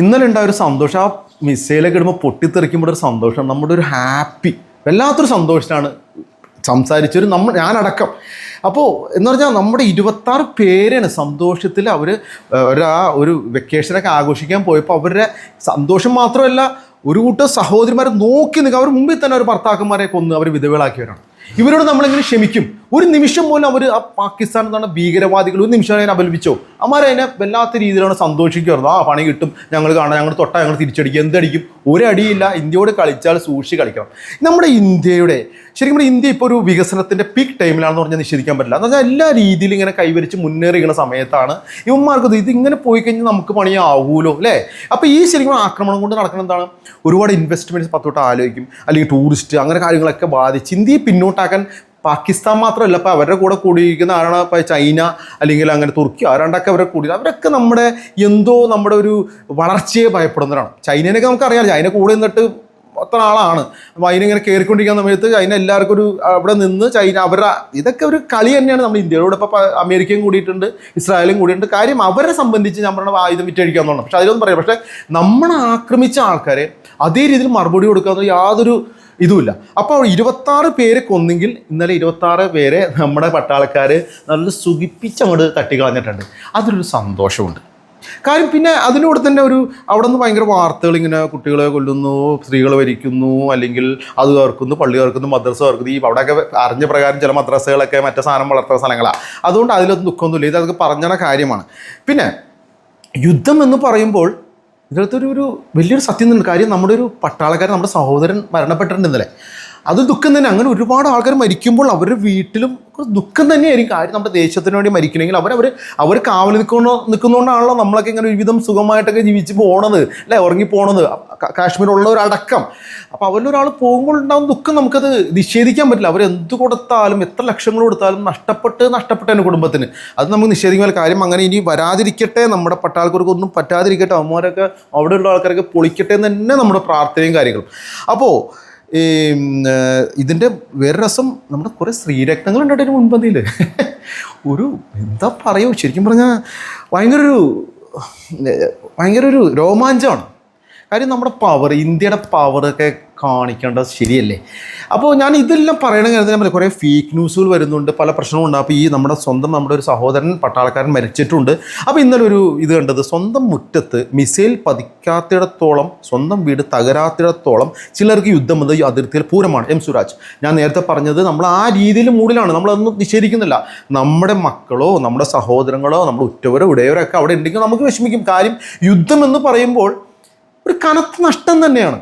ഇന്നലെ ഉണ്ടായ ഒരു സന്തോഷം. ആ മിസൈലൊക്കെ ഇടുമ്പോൾ പൊട്ടിത്തെറിക്കുമ്പോൾ ഒരു സന്തോഷം. നമ്മുടെ ഒരു ഹാപ്പി വല്ലാത്തൊരു സന്തോഷമാണ് സംസാരിച്ചൊരു നമ്മൾ ഞാനടക്കം. അപ്പോൾ എന്ന് പറഞ്ഞാൽ നമ്മുടെ ഇരുപത്താറ് പേരാണ് സന്തോഷത്തിൽ അവർ ഒരു ഒരു വെക്കേഷനൊക്കെ ആഘോഷിക്കാൻ പോയപ്പോൾ അവരുടെ സന്തോഷം മാത്രമല്ല ഒരു കൂട്ടം സഹോദരിമാരെ നോക്കി നിൽക്കുക. അവർ മുമ്പിൽ തന്നെ അവർ ഭർത്താക്കന്മാരെ കൊന്ന് അവർ വിധവകളാക്കിയവരാണ്. ഇവരോട് നമ്മളിങ്ങനെ ക്ഷമിക്കും? ഒരു നിമിഷം പോലും അവർ ആ പാകിസ്ഥാൻ എന്താണ് ഭീകരവാദികൾ ഒരു നിമിഷം അതിനെ അപലപിച്ചോ? അമാരതിനെ വല്ലാത്ത രീതിയിലാണ് സന്തോഷിക്കുമായിരുന്നു ആ പണി കിട്ടും ഞങ്ങൾ കാണാം ഞങ്ങൾ തൊട്ടാൽ ഞങ്ങൾ തിരിച്ചടിക്കും എന്തടിക്കും? ഒരടിയില്ല ഇന്ത്യയോട് കളിച്ചാൽ സൂക്ഷിച്ച് കളിക്കണം. നമ്മുടെ ഇന്ത്യയുടെ ശരിക്കും ഇന്ത്യ ഇപ്പോൾ ഒരു വികസനത്തിന്റെ പീക്ക് ടൈമിലാണെന്ന് പറഞ്ഞാൽ നിഷേധിക്കാൻ പറ്റില്ല. എന്ന് പറഞ്ഞാൽ എല്ലാ രീതിയിലും ഇങ്ങനെ കൈവരിച്ച് മുന്നേറിയുന്ന സമയത്താണ് ഇവന്മാർക്ക് ഇത് ഇങ്ങനെ പോയി കഴിഞ്ഞാൽ നമുക്ക് പണിയാവൂലോ അല്ലേ? അപ്പോൾ ഈ ശരിക്കും ആക്രമണം കൊണ്ട് നടക്കുന്ന എന്താണ്? ഒരുപാട് ഇൻവെസ്റ്റ്മെന്റ്സ് പത്തോട്ട് ആലോചിക്കും. അല്ലെങ്കിൽ ടൂറിസ്റ്റ് അങ്ങനെ കാര്യങ്ങളൊക്കെ ബാധിച്ച് ഇന്ത്യയെ പിന്നോട്ടാക്കാൻ പാകിസ്ഥാൻ മാത്രമല്ല ഇപ്പോൾ അവരുടെ കൂടെ കൂടിയിരിക്കുന്ന ആരാണ്? ഇപ്പോൾ ചൈന അല്ലെങ്കിൽ അങ്ങനെ തുർക്കി ആരാണ്ടൊക്കെ അവരെ കൂടി അവരൊക്കെ നമ്മുടെ എന്തോ നമ്മുടെ ഒരു വളർച്ചയെ ഭയപ്പെടുന്നവരാണ്. ചൈനേനൊക്കെ നമുക്കറിയാം ചൈന കൂടെ നിന്നിട്ട് അത്ര ആളാണ്. അപ്പോൾ അതിനിങ്ങനെ കയറിക്കൊണ്ടിരിക്കുന്ന സമയത്ത് ചൈന എല്ലാവർക്കും ഒരു അവിടെ നിന്ന് ചൈന അവരുടെ ഇതൊക്കെ ഒരു കളി തന്നെയാണ്. നമ്മൾ ഇന്ത്യയോട് ഇപ്പോൾ അമേരിക്കയും കൂടിയിട്ടുണ്ട് ഇസ്രായേലും കൂടിയിട്ടുണ്ട്. കാര്യം അവരെ സംബന്ധിച്ച് നമ്മുടെ ആയുധം വിറ്റഴിക്കാന്നുള്ളത് പക്ഷെ അതിലൊന്നും പറയാം. പക്ഷേ നമ്മൾ ആക്രമിച്ച ആൾക്കാരെ അതേ രീതിയിൽ മറുപടി കൊടുക്കാൻ യാതൊരു ഇതുമില്ല. അപ്പോൾ ഇരുപത്താറ് പേരെ കൊന്നെങ്കിൽ ഇന്നലെ ഇരുപത്താറ് പേരെ നമ്മുടെ പട്ടാളക്കാർ നല്ല സുഖിപ്പിച്ച് അങ്ങോട്ട് തട്ടിക്കളഞ്ഞിട്ടുണ്ട്. അതിലൊരു സന്തോഷമുണ്ട്. കാര്യം പിന്നെ അതിനോട് തന്നെ ഒരു അവിടെ നിന്ന് ഭയങ്കര വാർത്തകൾ ഇങ്ങനെ കുട്ടികളെ കൊല്ലുന്നു സ്ത്രീകളെ വരിക്കുന്നു അല്ലെങ്കിൽ അത് കയർക്കുന്നു പള്ളി കയർക്കുന്നു മദ്രസ കയർക്കുന്നു ഈ അവിടെയൊക്കെ അറിഞ്ഞ പ്രകാരം ചില മദ്രസകളൊക്കെ മറ്റേ സാധനം വളർത്തുന്ന സ്ഥലങ്ങളാണ് അതുകൊണ്ട് അതിലൊന്നും ദുഃഖമൊന്നുമില്ല. ഇതൊക്കെ പറഞ്ഞ കാര്യമാണ്. പിന്നെ യുദ്ധം എന്ന് പറയുമ്പോൾ ഇതിനകത്തൊരു ഒരു വലിയൊരു സത്യം കാര്യം നമ്മുടെ ഒരു പട്ടാളക്കാരൻ നമ്മുടെ സഹോദരൻ മരണപ്പെട്ടിട്ടുണ്ട് ഇന്നലെ. അത് ദുഃഖം തന്നെ. അങ്ങനെ ഒരുപാട് ആൾക്കാർ മരിക്കുമ്പോൾ അവരുടെ വീട്ടിലും ദുഃഖം തന്നെയായിരിക്കും. കാര്യം നമ്മുടെ ദേശത്തിന് വേണ്ടി മരിക്കണമെങ്കിൽ അവർ അവർ അവർ കാവൽ നിൽക്കുന്ന നിൽക്കുന്നതുകൊണ്ടാണല്ലോ നമ്മളൊക്കെ ഇങ്ങനെ ഒരുവിധം സുഖമായിട്ടൊക്കെ ജീവിച്ച് പോണത്. അല്ലേ? ഉറങ്ങി പോണത്. കാശ്മീരുള്ള ഒരടക്കം. അപ്പോൾ അവരിലൊരാൾ പോകുമ്പോൾ ഉണ്ടാകുന്ന ദുഃഖം നമുക്കത് നിഷേധിക്കാൻ പറ്റില്ല. അവർ എന്ത് കൊടുത്താലും എത്ര ലക്ഷങ്ങൾ കൊടുത്താലും നഷ്ടപ്പെട്ട് നഷ്ടപ്പെട്ടതിന് കുടുംബത്തിന്. അത് നമുക്ക് നിഷേധിക്കാൻ. കാര്യം അങ്ങനെ ഇനി വരാതിരിക്കട്ടെ. നമ്മുടെ പട്ടാൾക്കാർക്ക് ഒന്നും പറ്റാതിരിക്കട്ടെ. അവന്മാരൊക്കെ അവിടെയുള്ള ആൾക്കാരൊക്കെ പൊളിക്കട്ടെ എന്ന് തന്നെ നമ്മുടെ പ്രാർത്ഥനയും കാര്യങ്ങളും. അപ്പോൾ ഈ ഇതിന്റെ വേറെ രസം നമ്മുടെ കുറേ സ്ത്രീരക്തങ്ങൾ ഉണ്ടായിട്ട് മുൻപന്തിയിൽ ഒരു എന്താ പറയൂ? ശരിക്കും പറഞ്ഞാൽ ഭയങ്കര ഒരു ഭയങ്കര ഒരു രോമാഞ്ചമാണ്. കാര്യം നമ്മുടെ പവർ ഇന്ത്യയുടെ പവറൊക്കെ കാണിക്കേണ്ടത് ശരിയല്ലേ? അപ്പോൾ ഞാൻ ഇതെല്ലാം പറയണ കാര്യത്തിൽ നമ്മൾ കുറേ ഫേക്ക് ന്യൂസുകൾ വരുന്നുണ്ട് പല പ്രശ്നവും ഉണ്ട്. അപ്പോൾ ഈ നമ്മുടെ സ്വന്തം നമ്മുടെ ഒരു സഹോദരൻ പട്ടാളക്കാരൻ മരിച്ചിട്ടുണ്ട്. അപ്പോൾ ഇന്നലെ ഒരു ഇത് കണ്ടത് സ്വന്തം മുറ്റത്ത് മിസൈൽ പതിക്കാത്തിടത്തോളം സ്വന്തം വീട് തകരാത്തിടത്തോളം ചിലർക്ക് യുദ്ധം ഈ അതിർത്തിയിൽ പൂരമാണ്. എം സുരാജ് ഞാൻ നേരത്തെ പറഞ്ഞത് നമ്മൾ ആ രീതിയിൽ മൂടിലാണ്. നമ്മളതൊന്നും നിഷേധിക്കുന്നില്ല. നമ്മുടെ മക്കളോ നമ്മുടെ സഹോദരങ്ങളോ നമ്മുടെ ഉറ്റവരോ ഉടയവരോ ഒക്കെ അവിടെ ഉണ്ടെങ്കിൽ നമുക്ക് വിഷമിക്കും. കാര്യം യുദ്ധം എന്ന് പറയുമ്പോൾ ഒരു കനത്ത നഷ്ടം തന്നെയാണ്.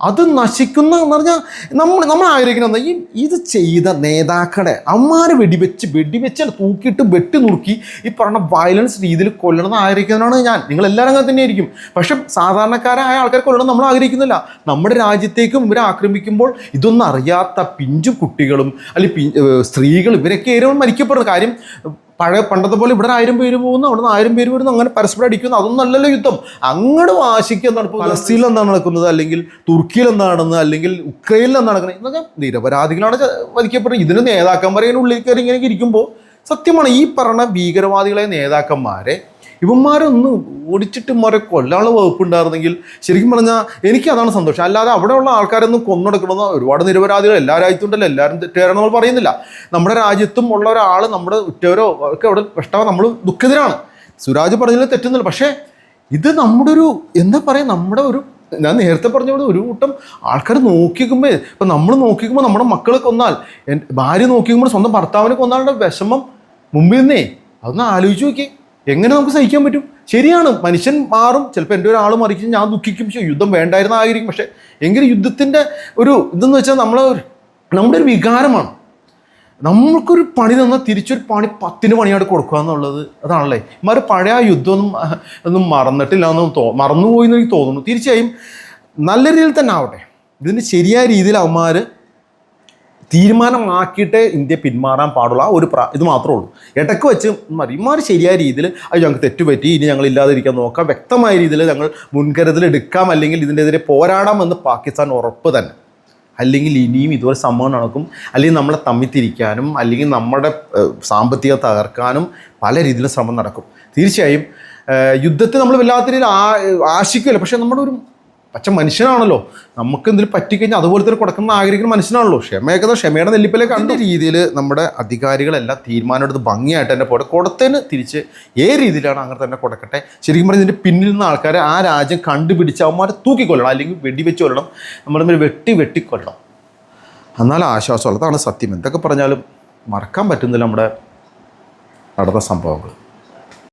അത് നശിക്കുന്ന എന്ന് പറഞ്ഞാൽ നമ്മൾ നമ്മൾ ആഗ്രഹിക്കുന്നത് ഈ ഇത് ചെയ്ത നേതാക്കളെ അമ്മാരെ വെടിവെച്ച് വെടിവെച്ച് തൂക്കിയിട്ട് വെട്ടി നുറുക്കി ഈ പറഞ്ഞ വയലൻസ് രീതിയിൽ കൊല്ലണം ആഗ്രഹിക്കുന്നതാണ് ഞാൻ. നിങ്ങൾ എല്ലാവരും അങ്ങനെ തന്നെയായിരിക്കും. പക്ഷെ സാധാരണക്കാരായ ആൾക്കാർ കൊല്ലണം നമ്മൾ ആഗ്രഹിക്കുന്നില്ല. നമ്മുടെ രാജ്യത്തേക്കും ഇവരെ ആക്രമിക്കുമ്പോൾ ഇതൊന്നും അറിയാത്ത പിഞ്ചു കുട്ടികളും അല്ലെങ്കിൽ സ്ത്രീകളും ഇവരൊക്കെ ഏറെ മരിക്കപ്പെടുന്ന കാര്യം പഴയ പണ്ടത്തെ പോലെ ഇവിടെ ആയിരം പേര് പോകുന്നു അവിടെ നിന്ന് ആയിരം പേര് വരുന്നു അങ്ങനെ പരസ്പരം അടിക്കുന്നു. അതൊന്നും അല്ലല്ലോ യുദ്ധം. അങ്ങോട്ട് വാശിക്ക് എന്താണ് ഇപ്പോൾ ഫലസ്തീനിൽ എന്താണ് നടക്കുന്നത്? അല്ലെങ്കിൽ തുർക്കിയിൽ എന്താണ് നടക്കുന്നത് അല്ലെങ്കിൽ ഉക്രൈനിൽ എന്താണ് നടക്കുന്നത്? എന്നൊക്കെ നിരപരാധികളാണ് വധിക്കപ്പെടുന്നത് ഇതിന് നേതാക്കന്മാരെ ഇങ്ങനെ ഉള്ളിൽ കയറി ഇങ്ങനെ ഇരിക്കുമ്പോൾ സത്യമാണ് ഈ പറഞ്ഞ ഭീകരവാദികളെ നേതാക്കന്മാരെ ഇവന്മാരൊന്ന് ഓടിച്ചിട്ട് ഇമാരെ കൊല്ലാനുള്ള വകുപ്പുണ്ടായിരുന്നെങ്കിൽ ശരിക്കും പറഞ്ഞാൽ എനിക്ക് അതാണ് സന്തോഷം. അല്ലാതെ അവിടെയുള്ള ആൾക്കാരൊന്നും കൊന്നൊടുക്കണമെന്ന് ഒരുപാട് നിരപരാധികൾ എല്ലാ രാജ്യത്തും ഉണ്ടല്ലോ. എല്ലാവരും തെറ്റുകാരെന്ന് നമ്മൾ പറയുന്നില്ല. നമ്മുടെ രാജ്യത്തും ഉള്ള ഒരാൾ നമ്മുടെ ഉറ്റവരോ ഒക്കെ അവിടെ ഇഷ്ടം നമ്മൾ ദുഃഖിതരാണ്. സുരാജ് പറഞ്ഞതിൽ തെറ്റുന്നില്ല പക്ഷേ ഇത് നമ്മുടെ ഒരു എന്താ പറയുക നമ്മുടെ ഒരു ഞാൻ നേരത്തെ പറഞ്ഞ പോലെ ഒരു കൂട്ടം ആൾക്കാർ നോക്കിക്കുമ്പോൾ ഇപ്പം നമ്മൾ നോക്കിക്കുമ്പോൾ നമ്മുടെ മക്കളെ കൊന്നാൽ ഭാര്യ നോക്കിക്കുമ്പോൾ സ്വന്തം ഭർത്താവിനെ കൊന്നാളുടെ വിഷമം മുമ്പിൽ നിന്നേ. അതൊന്ന് ആലോചിച്ച് നോക്കി എങ്ങനെ നമുക്ക് സഹിക്കാൻ പറ്റും? ശരിയാണ് മനുഷ്യൻ മാറും ചിലപ്പോൾ എന്റെ ഒരാൾ മറിക്കും ഞാൻ ദുഃഖിക്കും യുദ്ധം വേണ്ടായിരുന്ന ആയിരിക്കും പക്ഷേ എങ്കിലും യുദ്ധത്തിന്റെ ഒരു ഇതെന്ന് വെച്ചാൽ നമ്മളെ ഒരു നമ്മുടെ ഒരു വികാരമാണ്. നമ്മൾക്കൊരു പണി തന്നാൽ തിരിച്ചൊരു പണി പത്തിന് പണിയായിട്ട് കൊടുക്കുക എന്നുള്ളത് അതാണല്ലേ? ഇമാർ പഴയ യുദ്ധമൊന്നും ഒന്നും മറന്നിട്ടില്ല എന്നും തോ മറന്നുപോയി എന്ന് എനിക്ക് തോന്നുന്നു. തീർച്ചയായും നല്ല രീതിയിൽ തന്നെ ആവട്ടെ. ഇതിന് ശരിയായ രീതിയിൽ അവന്മാർ തീരുമാനമാക്കിയിട്ടേ ഇന്ത്യ പിന്മാറാൻ പാടുള്ള. ഒരു പ്ര- ഇത് മാത്രമേ ഉള്ളൂ. ഇടയ്ക്ക് വെച്ച് മറിമാർ ശരിയായ രീതിയിൽ അത് ഞങ്ങൾക്ക് തെറ്റുപറ്റി ഇനി ഞങ്ങൾ ഇല്ലാതിരിക്കാൻ നോക്കാം. വ്യക്തമായ രീതിയിൽ ഞങ്ങൾ മുൻകരുതൽ എടുക്കാം അല്ലെങ്കിൽ ഇതിനെതിരെ പോരാടാമെന്ന് പാകിസ്ഥാൻ ഉറപ്പ് തന്നെ. അല്ലെങ്കിൽ ഇനിയും ഇതുപോലെ സംഭവം നടക്കും. അല്ലെങ്കിൽ നമ്മളെ തമ്മിത്തിരിക്കാനും അല്ലെങ്കിൽ നമ്മുടെ സാമ്പത്തിക തകർക്കാനും പല രീതിയിലും ശ്രമം നടക്കും. തീർച്ചയായും യുദ്ധത്തെ നമ്മൾ വല്ലാത്ത രീതിയിൽ ആ ആശിക്കില്ല പക്ഷേ നമ്മുടെ ഒരു പച്ച മനുഷ്യനാണല്ലോ. നമുക്ക് എന്തെങ്കിലും പറ്റിക്കഴിഞ്ഞാൽ അതുപോലെ തന്നെ കൊടുക്കുന്ന ആഗ്രഹിക്കുന്ന മനുഷ്യനാണല്ലോ. ക്ഷമയൊക്കെ ക്ഷമയുടെ നെല്ലിപ്പിലേക്ക് കണ്ട? രീതിയിൽ നമ്മുടെ അധികാരികളെല്ലാം തീരുമാനമെടുത്ത് ഭംഗിയായിട്ട് തന്നെ പോട്ടെ കൊടുത്തതിന് തിരിച്ച് ഏത് രീതിയിലാണ് അങ്ങനെ തന്നെ കൊടുക്കട്ടെ? ശരിക്കും പറഞ്ഞാൽ ഇതിന്റെ പിന്നിൽ നിന്ന് ആൾക്കാരെ ആ രാജ്യം കണ്ടുപിടിച്ച് അവന്മാരെ തൂക്കിക്കൊല്ലണം അല്ലെങ്കിൽ വെടിവെച്ച് കൊല്ലണം നമ്മൾ തമ്മിൽ വെട്ടി വെട്ടിക്കൊല്ലണം. എന്നാൽ ആശ്വാസമുള്ളതാണ് സത്യം. എന്തൊക്കെ പറഞ്ഞാലും മറക്കാൻ പറ്റുന്നില്ല നമ്മുടെ നടന്ന സംഭവങ്ങൾ.